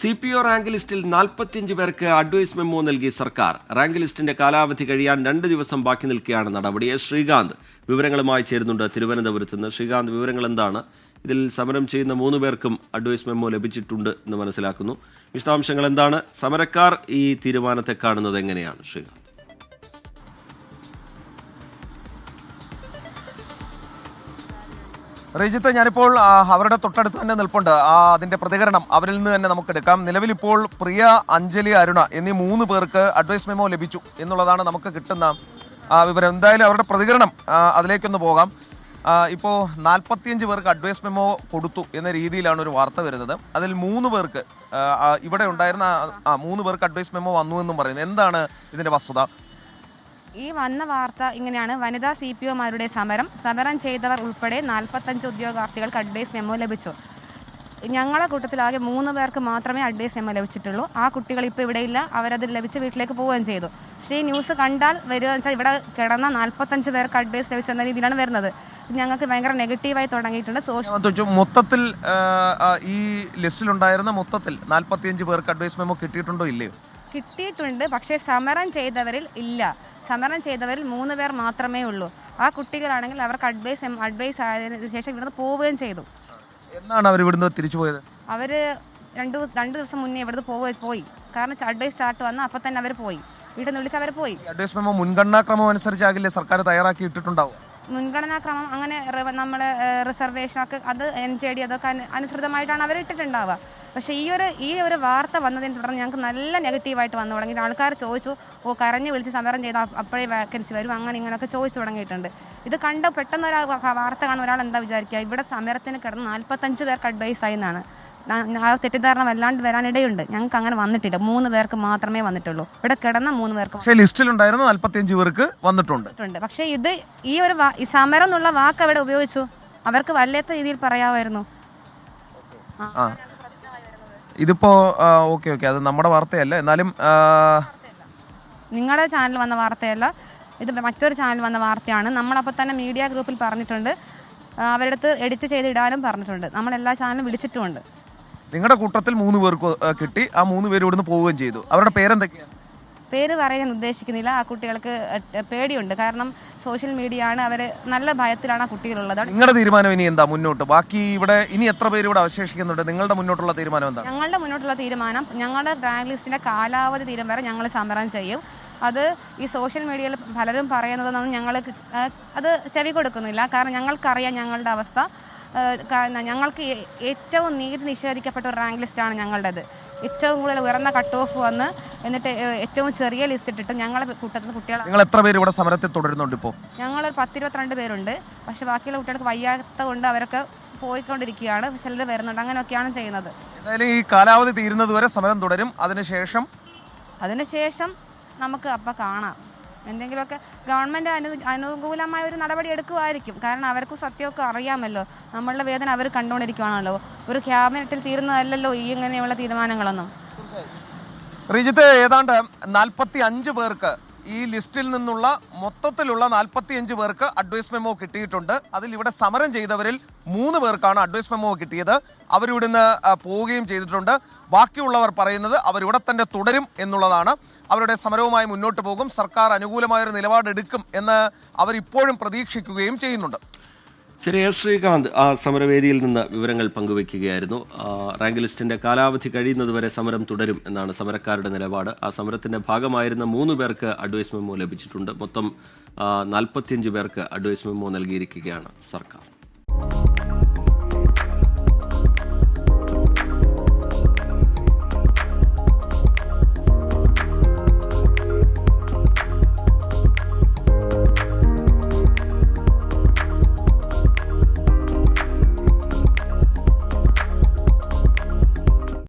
C P O rank ലിസ്റ്റിൽ നാൽപ്പത്തിയഞ്ച് പേർക്ക് അഡ്വൈസ് മെമ്മോ നൽകി സർക്കാർ. റാങ്ക് ലിസ്റ്റിന്റെ കാലാവധി കഴിയാൻ രണ്ട് ദിവസം ബാക്കി നിൽക്കുകയാണ് നടപടി. ശ്രീകാന്ത് വിവരങ്ങളുമായി ചേരുന്നുണ്ട് തിരുവനന്തപുരത്ത് നിന്ന്. ശ്രീകാന്ത് വിവരങ്ങൾ എന്താണ് ഇതിൽ സമരം ചെയ്യുന്ന മൂന്ന് പേർക്കും അഡ്വൈസ് മെമ്മോ ലഭിച്ചിട്ടുണ്ട് എന്ന് മനസ്സിലാക്കുന്നു. വിശദാംശങ്ങൾ എന്താണ് സമരക്കാർ ഈ തീരുമാനത്തെ കാണുന്നത് എങ്ങനെയാണ്? ശ്രീകാന്ത്. റീജിത്ത് ഞാനിപ്പോൾ അവരുടെ തൊട്ടടുത്ത് തന്നെ നിൽപ്പുണ്ട്. ആ അതിന്റെ പ്രതികരണം അവരിൽ നിന്ന് തന്നെ നമുക്ക് എടുക്കാം. നിലവിലിപ്പോൾ പ്രിയ അഞ്ജലി അരുണ എന്നീ മൂന്ന് പേർക്ക് അഡ്വൈസ് മെമോ ലഭിച്ചു എന്നുള്ളതാണ് നമുക്ക് കിട്ടുന്ന വിവരം. എന്തായാലും അവരുടെ പ്രതികരണം അതിലേക്കൊന്ന് പോകാം. ഇപ്പോൾ നാൽപ്പത്തിയഞ്ച് പേർക്ക് അഡ്വൈസ് മെമോ കൊടുത്തു എന്ന രീതിയിലാണ് ഒരു വാർത്ത വരുന്നത്. അതിൽ മൂന്ന് പേർക്ക് ഇവിടെ ഉണ്ടായിരുന്ന ആ മൂന്ന് പേർക്ക് അഡ്വൈസ് മെമോ വന്നു എന്നും പറയുന്നത്. എന്താണ് ഇതിന്റെ വസ്തുത? ഈ വന്ന വാർത്ത ഇങ്ങനെയാണ്. വനിതാ സി പി ഒമാരുടെ സമരം. സമരം ചെയ്തവർ ഉൾപ്പെടെ നാൽപ്പത്തഞ്ച് ഉദ്യോഗാർത്ഥികൾക്ക് അഡ്വൈസ് മെമ്മോ ലഭിച്ചു. ഞങ്ങളെ കൂട്ടത്തിലാകെ മൂന്ന് പേർക്ക് മാത്രമേ അഡ്വൈസ് മെമ്മോ ലഭിച്ചിട്ടുള്ളൂ. ആ കുട്ടികൾ ഇപ്പോൾ ഇവിടെ ഇല്ല. അവരത് ലഭിച്ച് വീട്ടിലേക്ക് പോവുകയും ചെയ്തു. പക്ഷേ ഈ ന്യൂസ് കണ്ടാൽ വരിക വെച്ചാൽ ഇവിടെ കിടന്ന നാൽപ്പത്തഞ്ച് പേർക്ക് അഡ്വൈസ് ലഭിച്ചെന്ന രീതിയിലാണ് വരുന്നത്. ഞങ്ങൾക്ക് ഭയങ്കര നെഗറ്റീവായി തുടങ്ങിയിട്ടുണ്ട്. സോഷ്യൽ മൊത്തത്തിൽ ഈ ലിസ്റ്റിലുണ്ടായിരുന്ന മൊത്തത്തിൽ നാൽപ്പത്തിയഞ്ച് പേർക്ക് അഡ്വൈസ് മെമ്മോ കിട്ടിയിട്ടുണ്ടോ ഇല്ലയോ? കിട്ടിയിട്ടുണ്ട് പക്ഷേ സമരം ചെയ്തവരിൽ ഇല്ല. സമരം ചെയ്തവരിൽ മൂന്ന് പേർ മാത്രമേ ഉള്ളൂ. ആ കുട്ടികളാണെങ്കിൽ അവർക്ക് അഡ്വൈസ് അഡ്വൈസ് ആയതിനു ശേഷം ഇവിടുന്ന് പോവുകയും ചെയ്തു. എന്നാണ് അവർ ഇവിടുന്ന് തിരിച്ചു പോയത്? അവർ രണ്ട് രണ്ട് ദിവസം മുന്നേ ഇവിടുന്ന് പോവുക പോയി. കാരണം അഡ്വൈസ് സ്റ്റാർട്ട് വന്ന അപ്പം തന്നെ അവർ പോയി. വീട്ടിൽ നിന്ന് വിളിച്ച് അവർ പോയി. അഡ്വൈസ് മെമ്മോ മുൻഗണനാക്രമം അനുസരിച്ചാകില്ലേ സർക്കാർ തയ്യാറാക്കി ഇട്ടിട്ടുണ്ടാവും? മുൻഗണനാക്രമം അങ്ങനെ നമ്മളെ റിസർവേഷനൊക്കെ അത് എൻ ജെ ഡി അതൊക്കെ അനു- അനുസൃതമായിട്ടാണ് അവർ ഇട്ടിട്ടുണ്ടാവുക. പക്ഷേ ഈ ഒരു ഈ ഒരു വാർത്ത വന്നതിനെ തുടർന്ന് ഞങ്ങൾക്ക് നല്ല നെഗറ്റീവായിട്ട് വന്നു തുടങ്ങി ആൾക്കാർ ചോദിച്ചു ഓ കരഞ്ഞ് വിളിച്ച് സമരം ചെയ്താൽ അപ്പോഴേ വേക്കൻസി വരും അങ്ങനെ ഇങ്ങനെയൊക്കെ ചോദിച്ചു തുടങ്ങിയിട്ടുണ്ട്. ഇത് കണ്ട് പെട്ടെന്ന് ഒരാൾ വാർത്ത കാണുന്ന ഒരാൾ എന്താ വിചാരിക്കുക? ഇവിടെ സമരത്തിന് കിടന്ന് നാൽപ്പത്തഞ്ച് പേർക്ക് അഡ്വൈസ് ആയി എന്നാണ്. ആ തെറ്റിദ്ധാരണ വല്ലാണ്ട് വരാനിടയുണ്ട്. ഞങ്ങൾക്ക് അങ്ങനെ വന്നിട്ടില്ല. മൂന്ന് പേർക്ക് മാത്രമേ വന്നിട്ടുള്ളൂ. ഇവിടെ കിടന്ന മൂന്ന് പേർക്ക് പക്ഷേ ലിസ്റ്റിലുണ്ടായിരുന്ന നാൽപ്പത്തിയഞ്ച് പേർക്ക് വന്നിട്ടുണ്ട്. ഉണ്ട് പക്ഷേ ഇത് ഈ ഒരു വാ- ഈ സമരം എന്നുള്ള വാക്ക് അവിടെ ഉപയോഗിച്ചു? അവർക്ക് വല്ലാത്ത രീതിയിൽ പറയാമായിരുന്നു. ആ. ഇതിപ്പോ ഓക്കെ ഓക്കെ. അത് നമ്മുടെ വാർത്തയല്ല. എന്നാലും ആ, നിങ്ങളുടെ ചാനൽ വന്ന വാർത്തയല്ല. ഇത് മറ്റൊരു ചാനൽ വന്ന വാർത്തയാണ്. നമ്മളപ്പോൾ തന്നെ മീഡിയ ഗ്രൂപ്പിൽ പറഞ്ഞിട്ടുണ്ട്. ആ, അവരുടെ അടുത്ത് എഡിറ്റ് ചെയ്ത് ഇടാനും പറഞ്ഞിട്ടുണ്ട്. നമ്മൾ എല്ലാ ചാനലും വിളിച്ചിട്ടുമുണ്ട്. നിങ്ങളുടെ കൂട്ടത്തിൽ മൂന്ന് പേർക്ക് കിട്ടി. ആ മൂന്ന് പേര് ഇവിടുന്ന് പോവുകയും ചെയ്തു. അവരുടെ പേരെന്തൊക്കെയാണ് പേര് പറയാൻ ഉദ്ദേശിക്കുന്നില്ല. ആ കുട്ടികൾക്ക് പേടിയുണ്ട്. കാരണം സോഷ്യൽ മീഡിയ ആണ് അവർ നല്ല ഭയത്തിലാണ് ആ കുട്ടികളുള്ളത് നിങ്ങളുടെ തീരുമാനം ഇനി എന്താ മുന്നോട്ട്? ബാക്കി ഇവിടെ ഇനി എത്ര പേര് ഇവിടെ അവശേഷിക്കുന്നുണ്ട്? നിങ്ങളുടെ മുന്നോട്ടുള്ള തീരുമാനം എന്താ ഞങ്ങളുടെ മുന്നോട്ടുള്ള തീരുമാനം ഞങ്ങളുടെ റാങ്ക് ലിസ്റ്റിന്റെ കാലാവധി തീരുമാനം വരെ ഞങ്ങൾ സമരം ചെയ്യും. അത് ഈ സോഷ്യൽ മീഡിയയിൽ പലരും പറയുന്നതെന്നും ഞങ്ങൾ അത് ചെവി കൊടുക്കുന്നില്ല. കാരണം ഞങ്ങൾക്കറിയാം ഞങ്ങളുടെ അവസ്ഥ. ഞങ്ങൾക്ക് ഏറ്റവും നീതി നിഷേധിക്കപ്പെട്ട ഒരു റാങ്ക് ലിസ്റ്റാണ് ഞങ്ങളുടേത്. ഏറ്റവും കൂടുതൽ ഉയർന്ന കട്ട് ഓഫ് വന്ന് എന്നിട്ട് ഏറ്റവും ചെറിയ ലിസ്റ്റ് ഇട്ടിട്ട് ഞങ്ങളുടെ കൂട്ടത്തിൽ കുട്ടികൾ നിങ്ങൾ എത്ര പേര് ഇവിടെ സമരത്തിൽ തുടരുന്നുണ്ട് ഇപ്പോൾ ഞങ്ങൾ പത്തിരുപത്തിരണ്ട് പേരുണ്ട്. പക്ഷേ ബാക്കിയുള്ള കുട്ടികൾക്ക് വയ്യാത്ത കൊണ്ട് അവരൊക്കെ പോയിക്കൊണ്ടിരിക്കുകയാണ്. ചിലർ വരുന്നുണ്ട്. അങ്ങനെയൊക്കെയാണ് ചെയ്യുന്നത്. എന്തായാലും ഈ കാലാവധി തീരുന്നത് വരെ സമരം തുടരും. അതിനുശേഷം അതിനുശേഷം നമുക്ക് അപ്പം കാണാം. എന്തെങ്കിലുമൊക്കെ ഗവൺമെന്റ് അനു അനുകൂലമായ ഒരു നടപടി എടുക്കുമായിരിക്കും. കാരണം അവർക്ക് സത്യമൊക്കെ അറിയാമല്ലോ. നമ്മളുടെ വേദന അവർ കണ്ടുകൊണ്ടിരിക്കുകയാണല്ലോ ഒരു ക്യാബിനറ്റിൽ തീരുന്നതല്ലല്ലോ ഈ ഇങ്ങനെയുള്ള തീരുമാനങ്ങളൊന്നും. റിജിത്ത് ഏതാണ്ട് നാൽപ്പത്തി അഞ്ച് പേർക്ക് ഈ ലിസ്റ്റിൽ നിന്നുള്ള മൊത്തത്തിലുള്ള നാൽപ്പത്തി അഞ്ച് പേർക്ക് അഡ്വൈസ് മെമ്മോ കിട്ടിയിട്ടുണ്ട്. അതിൽ ഇവിടെ സമരം ചെയ്തവരിൽ മൂന്ന് പേർക്കാണ് അഡ്വൈസ് മെമ്മോ കിട്ടിയത്. അവരിവിടുന്ന് പോവുകയും ചെയ്തിട്ടുണ്ട്. ബാക്കിയുള്ളവർ പറയുന്നത് അവരിവിടെ തന്നെ തുടരും എന്നുള്ളതാണ്. അവരുടെ സമരവുമായി മുന്നോട്ട് പോകും. സർക്കാർ അനുകൂലമായൊരു നിലപാടെടുക്കും എന്ന് അവരിപ്പോഴും പ്രതീക്ഷിക്കുകയും ചെയ്യുന്നുണ്ട്. എസ് ശ്രീകാന്ത് ആ സമരവേദിയിൽ നിന്ന് വിവരങ്ങൾ പങ്കുവയ്ക്കുകയായിരുന്നു റാങ്ക് ലിസ്റ്റിന്റെ കാലാവധി കഴിയുന്നതുവരെ സമരം തുടരും എന്നാണ് സമരക്കാരുടെ നിലപാട്. ആ സമരത്തിന്റെ ഭാഗമായിരുന്ന മൂന്ന് പേർക്ക് അഡ്വൈസ് മെമ്മോ ലഭിച്ചിട്ടുണ്ട്. മൊത്തം നാൽപ്പത്തിയഞ്ച് പേർക്ക് അഡ്വൈസ് മെമ്മോ നൽകിയിരിക്കുകയാണ് സർക്കാർ.